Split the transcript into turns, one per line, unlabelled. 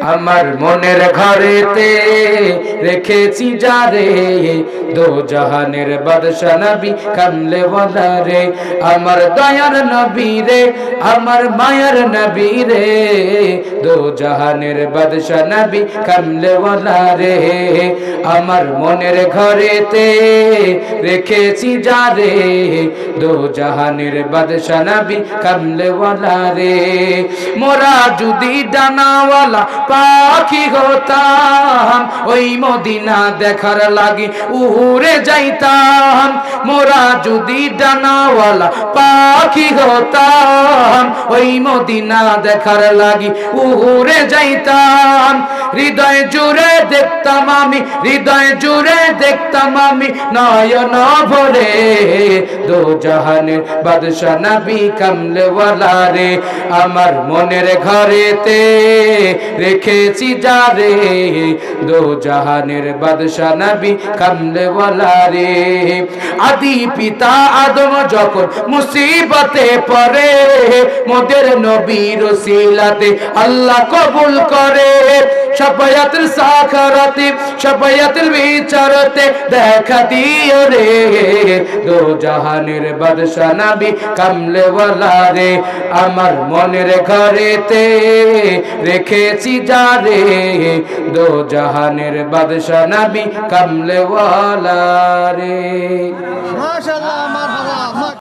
আমার মনের ঘরেতে রেখেছি যারে দো জাহানের বাদশা নবী কামলে রে। আমার দয়ার নবী রে, আমার মায়ার নবী রে। দো জাহানের বাদশা নবী কামলে রে। আমার মনের ঘরেতে রেখেছি যারে দো জাহানের বাদশা নবী কামলে রে। মোরা যদি ডানাওয়ালা পাখি হতাম, ওই মদিনা দেখার লাগি উড়ে যাইতাম। মোরা যদি ডানাওয়ালা পাখি হতাম, ওই মদিনা দেখার লাগি উড়ে যাইতাম। হৃদয় জুড়ে দেখতাম আমি, হৃদয় জুড়ে দেখতাম আমি, নয়ন ভরে জাহানের বাদশা নবী কামলেওয়ালা রে, আমার মনের ঘরেতে রেখেছি যারে দো জাহানের বাদশা নবী কামলেওয়ালা রে, আদি পিতা আদম যখন মুসিবতে পড়ে, মোদের নবীর সিলাতে আল্লাহ কবুল করে। সবায়াতুল সাখারাতে সবায়াতুল বিচারতে দেখা দিও রে দো জাহানের বাদশা নবী কামলেওয়ালা রে আমার মনের ঘরেতে রেখেছি যারে দো জাহানের বাদশা নবী কামলেওয়ালা রে